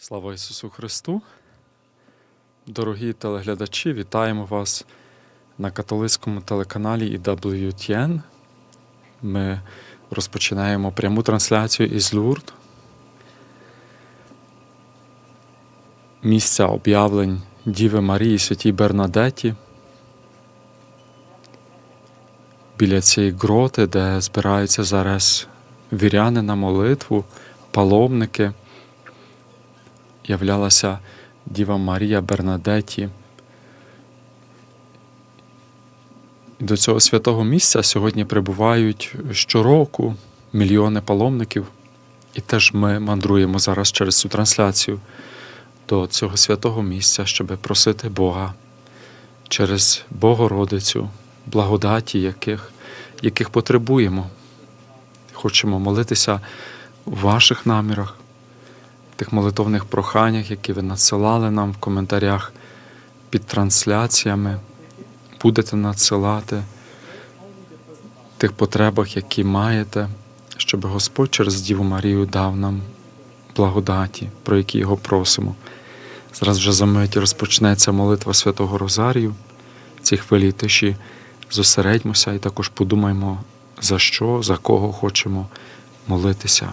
Слава Ісусу Христу! Дорогі телеглядачі, вітаємо вас на католицькому телеканалі EWTN. Ми розпочинаємо пряму трансляцію із Лурд. Місця об'явлень Діви Марії Святій Бернадеті. Біля цієї гроти, де збираються зараз віряни на молитву, паломники являлася Діва Марія Бернадеті. До цього святого місця сьогодні прибувають щороку мільйони паломників, і теж ми мандруємо зараз через цю трансляцію до цього святого місця, щоб просити Бога через Богородицю, благодаті, яких, яких потребуємо. Хочемо молитися у ваших намірах тих молитовних проханнях, які ви надсилали нам в коментарях під трансляціями, будете надсилати тих потребах, які маєте, щоб Господь через Діву Марію дав нам благодаті, про які його просимо. Зараз вже за мить розпочнеться молитва Святого Розарію. В цій хвилі тиші зосередьмося і також подумаймо, за що, за кого хочемо молитися.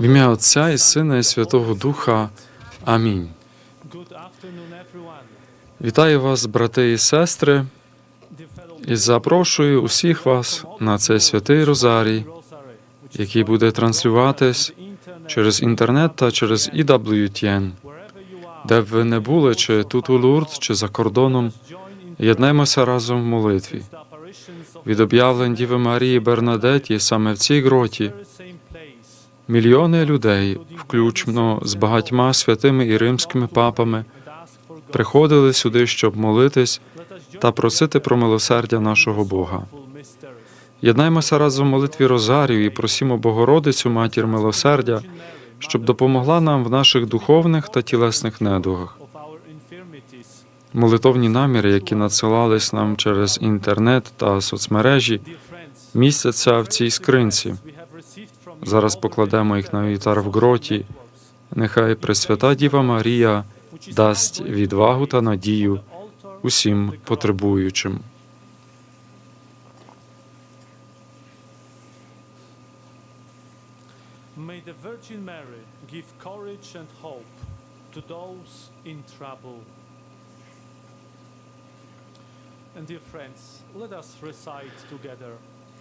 В ім'я Отця і Сина і Святого Духа. Амінь. Вітаю вас, брати і сестри, і запрошую усіх вас на цей святий Розарій, який буде транслюватись через інтернет та через EWTN. Де б ви не були, чи тут у Лурд, чи за кордоном, єднаймося разом в молитві. Від об'явлень Діви Марії Бернадеті саме в цій гроті мільйони людей, включно з багатьма святими і римськими папами, приходили сюди, щоб молитись та просити про милосердя нашого Бога. Єднаймося разом в молитві Розарію і просімо Богородицю, матір милосердя, щоб допомогла нам в наших духовних та тілесних недугах. Молитовні наміри, які надсилались нам через інтернет та соцмережі, містяться в цій скринці. Зараз покладемо їх на вітар в гроті. Нехай Пресвята Діва Марія дасть відвагу та надію усім потребуючим. And dear friends, let us recite together.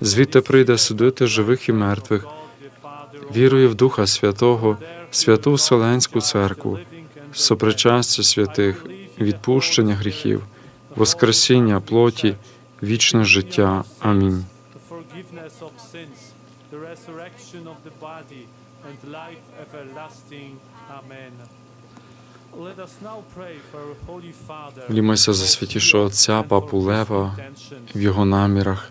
звідти прийде судити живих і мертвих. Вірую в Духа Святого, святу Вселенську церкву, сопричастя святих, відпущення гріхів, воскресіння плоті, вічне життя. Амінь. Молімося за святішого Отця, Папу Лева, в його намірах.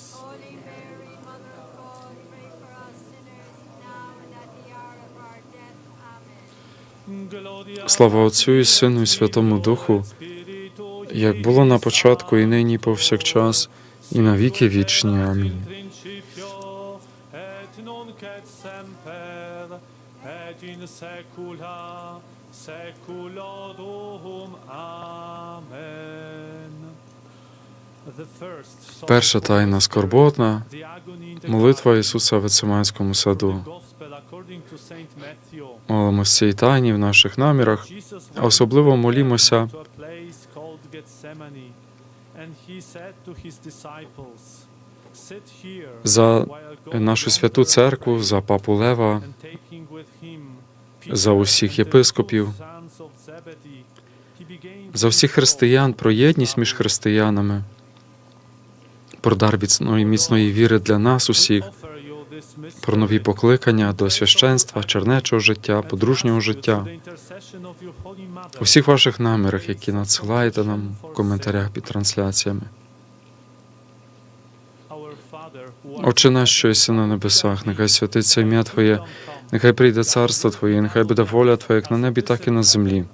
Слава Отцю і Сину, і Святому Духу, як було на початку, і нині, і повсякчас, і на віки вічні. Амінь. Перша тайна скорботна молитва Ісуса в Гециманському саду. Молимось цій тайні в наших намірах. Особливо молімося за нашу святу церкву, pray." за папу Лева, за усіх єпископів, за всіх християн, про єдність між християнами, про дар міцної, міцної віри для нас усіх, про нові покликання до священства, чернечого життя, подружнього життя. У всіх ваших намірах, які надсилаєте нам в коментарях під трансляціями. Отче наш, що єси на небесах, нехай святиться ім'я Твоє, нехай прийде царство Твоє, нехай буде воля Твоя, як на небі, так і на землі.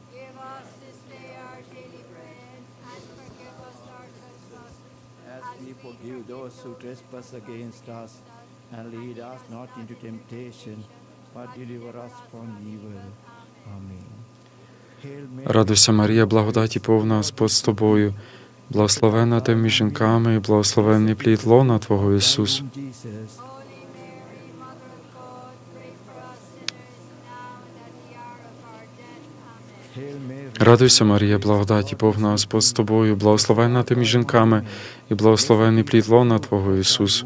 And lead us not into temptation, but deliver us from evil. Amen. Радуйся, Марія, благодаті повна Господь з тобою, благословена ти між жінками, і благословений плід лона Твого Ісус. Радуйся, Марія, благодаті повна Господь з тобою, благословена ти між жінками, і благословений плід лона Твого Ісус.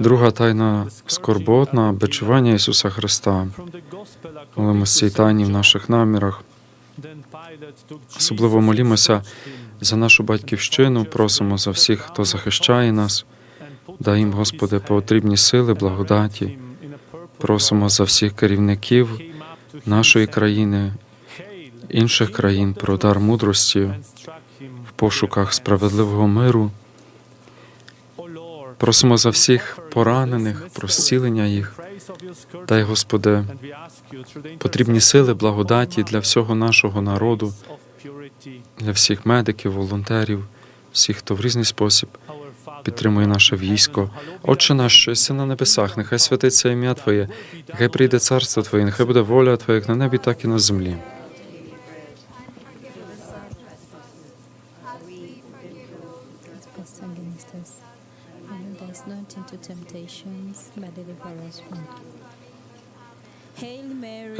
Друга тайна скорботна бичування Ісуса Христа. Молимось цій тайні в наших намірах. Особливо молімося за нашу батьківщину, просимо за всіх, хто захищає нас. Дай їм, Господи, потрібні сили, благодаті. Просимо за всіх керівників нашої країни інших країн про дар мудрості в пошуках справедливого миру. Просимо за всіх поранених, про зцілення їх. Дай, Господи, потрібні сили, благодаті для всього нашого народу, для всіх медиків, волонтерів, всіх, хто в різний спосіб підтримує наше військо. Отче наш, що єси на небесах, нехай святиться ім'я Твоє, нехай прийде царство Твоє, нехай буде воля Твоя, як на небі, так і на землі.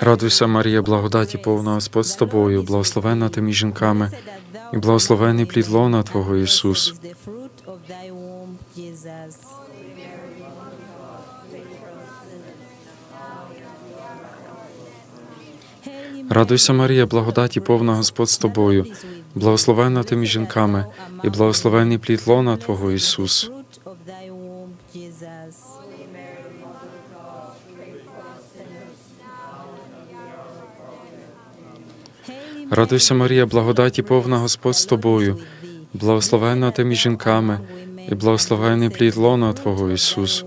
Радуйся, Марія, благодаті повна, Господь з тобою, благословенна ти жінками, і благословений плід лона Твого Ісус. Радуйся, Марія, благодаті повна, Господь з тобою, благословенна ти жінками, і благословений плід лона Твого Ісус. Hail Mary, Радуйся, Марія, благодаті повна, Господь з тобою, благословенна ти між жінками, і благословений плід лона Твого Ісус.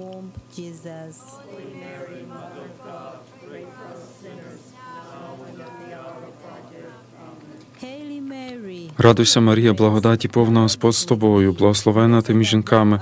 Радуйся, Марія, благодаті повна, Господь з тобою, благословенна ти між жінками,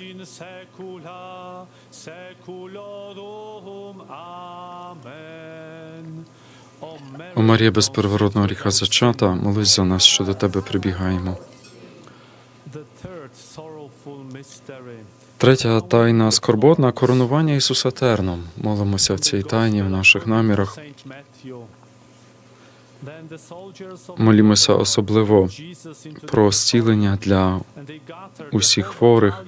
Et in saecula saeculorum amen О Марія, без первородного гріха зачата, молись за нас, що до тебе прибігаємо. Третя тайна скорботна коронування Ісуса Терном. Молимося в цій тайні в наших намірах. Молімося особливо про зцілення для усіх хворих.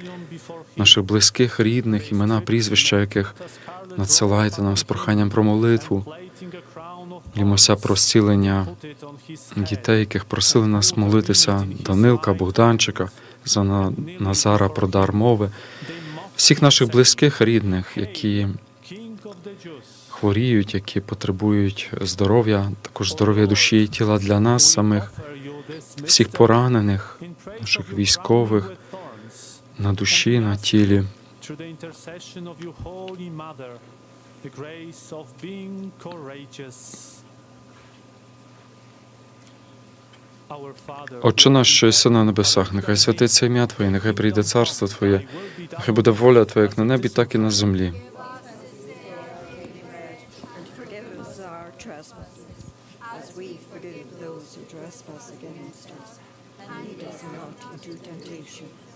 Наших близьких, рідних, імена, прізвища, яких надсилайте нам з проханням про молитву. Молімося про зцілення дітей, яких просили нас молитися, Данилка, Богданчика, за Назара про дар мови, всіх наших близьких, рідних, які хворіють, які потребують здоров'я, також здоров'я душі і тіла для нас самих, всіх поранених, наших військових на душі, на тілі. Отче наш, що єси на небесах, нехай святиться ім'я Твоє, нехай прийде царство Твоє, нехай буде воля Твоя, як на небі, так і на землі. As we forgive those who trespass against us. And lead us not into temptation,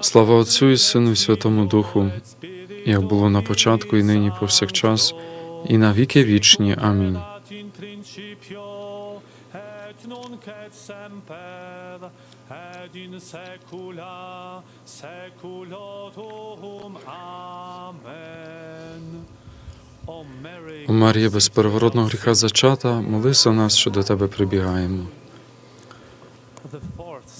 Слава Отцю і Сину, і Святому Духу, як було на початку, і нині повсякчас, і на віки вічні. Амінь. О Марія, без переворотного гріха зачата, молись за нас, що до тебе прибігаємо.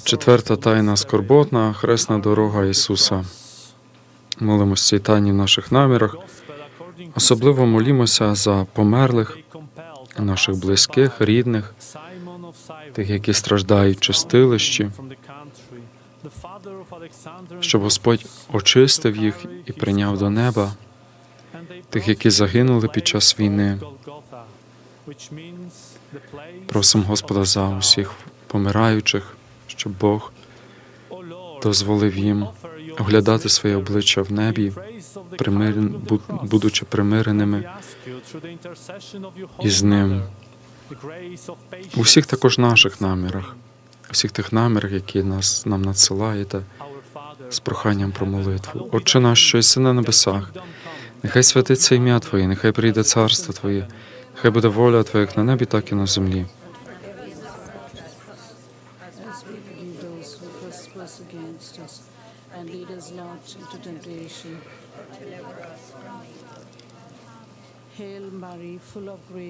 Четверта тайна скорботна, хресна дорога Ісуса. Молимося цій тайні в наших намірах. Особливо молімося за померлих, наших близьких, рідних, тих, які страждають в чистилищі, щоб Господь очистив їх і прийняв до неба, тих, які загинули під час війни. Просимо Господа за усіх помираючих, щоб Бог дозволив їм оглядати своє обличчя в небі, примир... будучи примиреними із ним. у всіх також наших намірах, у всіх тих намірах, які нас нам надсилаєте з проханням про молитву. Отче наш, що єси на небесах, нехай святиться ім'я Твоє, нехай прийде царство Твоє, нехай буде воля Твоя як на небі, так і на землі. as we forgive those who trespass against us, and lead us not into temptation. Hail Mary, full of grace, the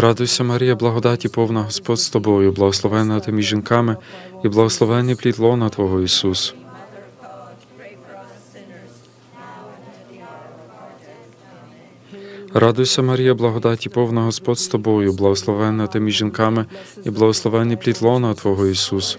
Радуйся, Марія, благодаті повна Господь з тобою, благословена ти між жінками, і благословені плід лона Твого Ісус. Радуйся, Марія, благодаті повна Господь з тобою, благословена ти між жінками, і благословені плід лона Твого Ісус.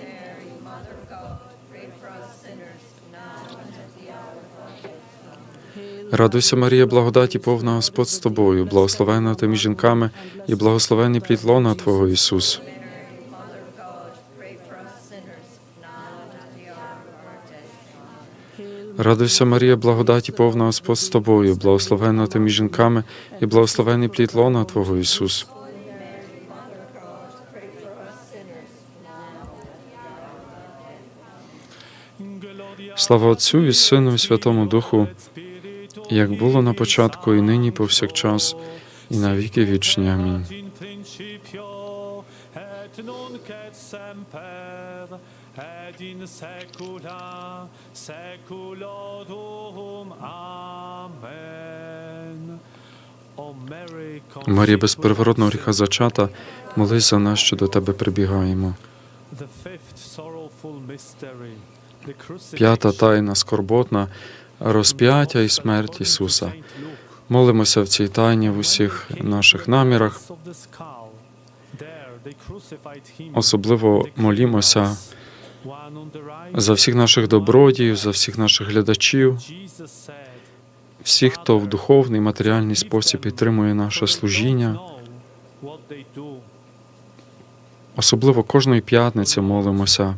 Радуйся, Марія, благодаті повна Господь з тобою, благословенна ти між жінками, і благословенний плід лона Твого Ісус. Радуйся, Марія, благодаті повна Господь з тобою, благословенна ти між жінками, і благословенний плід лона Твого Ісус. Слава Отцю і Сину, і Святому Духу, як було на початку, і нині, повсякчас, і на віки вічні. Амінь. Марія без conceived переворотного without гріха зачата, молись за нас, що до тебе прибігаємо. П'ята тайна скорботна, розп'яття і смерть Ісуса. Молимося в цій тайні в усіх наших намірах. Особливо молімося за всіх наших добродіїв, за всіх наших глядачів, всіх, хто в духовний матеріальний спосіб підтримує наше служіння. Особливо кожної п'ятниці молимося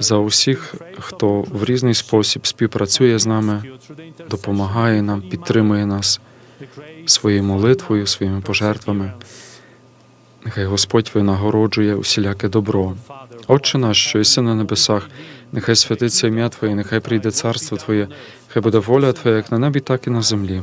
за усіх, хто в різний спосіб співпрацює з нами, допомагає нам, підтримує нас своєю молитвою, своїми пожертвами. Нехай Господь винагороджує усіляке добро. Отче наш, що єси на небесах, нехай святиться ім'я Твоє, нехай прийде царство Твоє, хай буде воля Твоя, як на небі, так і на землі.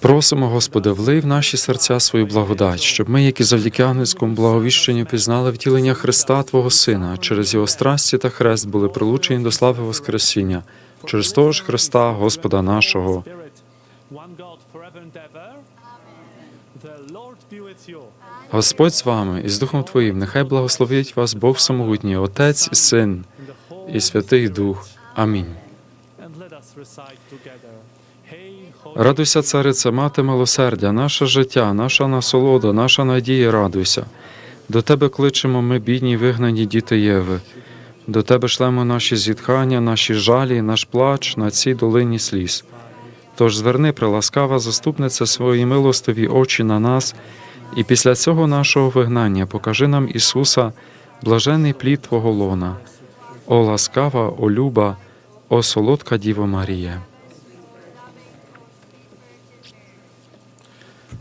Просимо, Господи, влий в наші серця свою благодать, щоб ми, які завдяки ангельському благовіщенню, пізнали втілення Христа, Твого Сина, через Його страсті та хрест були прилучені до слави Воскресіння, через того ж Христа, Господа нашого. Господь з вами і з Духом Твоїм, нехай благословить вас Бог Всемогутній, Отець і Син і Святий Дух. Амінь. and let us recite together. Hail, Holy Радуйся, царице, мати милосердя, наше життя, наша насолода, наша надія, радуйся. До тебе кличемо ми, бідні, вигнані діти Єви. До тебе шлемо наші зітхання, наші жалі, наш плач на цій долині сліз. Тож зверни, приласкава заступниця свої милостиві очі на нас, і після цього нашого вигнання покажи нам Ісуса, блажений плід Твого лона. О ласкава, о люба, о солодка Діво Марія.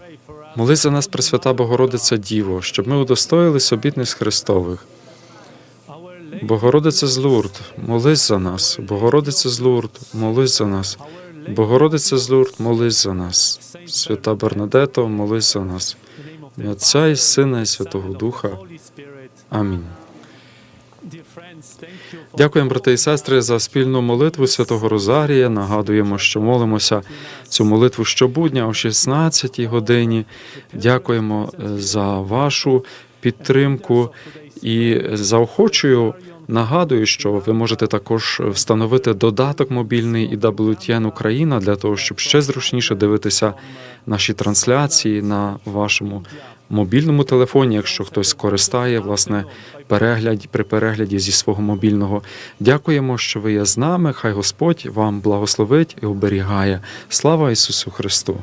pray for us. Молись за нас, Пресвята Богородиця Діво, щоб ми удостоїлись обітниць Христових. Богородиця з Лурд, молись за нас. Богородиця з Лурд, молись за нас. Богородиця з Лурд, молись за нас. Свята Бернадето, молись за нас. Отця і Сина, і Святого Духа. Амінь. Дякуємо, брати і сестри, за спільну молитву Святого Розарія. Нагадуємо, що молимося цю молитву щобудня о 16-й годині. Дякуємо е, за вашу підтримку і заохочую. Нагадую, що ви можете також встановити додаток мобільний і WTN Україна для того, щоб ще зручніше дивитися наші трансляції на вашому мобільному телефоні, якщо хтось користає власне перегляд при перегляді зі свого мобільного. Дякуємо, що ви є з нами. Хай Господь вам благословить і оберігає. Слава Ісусу Христу!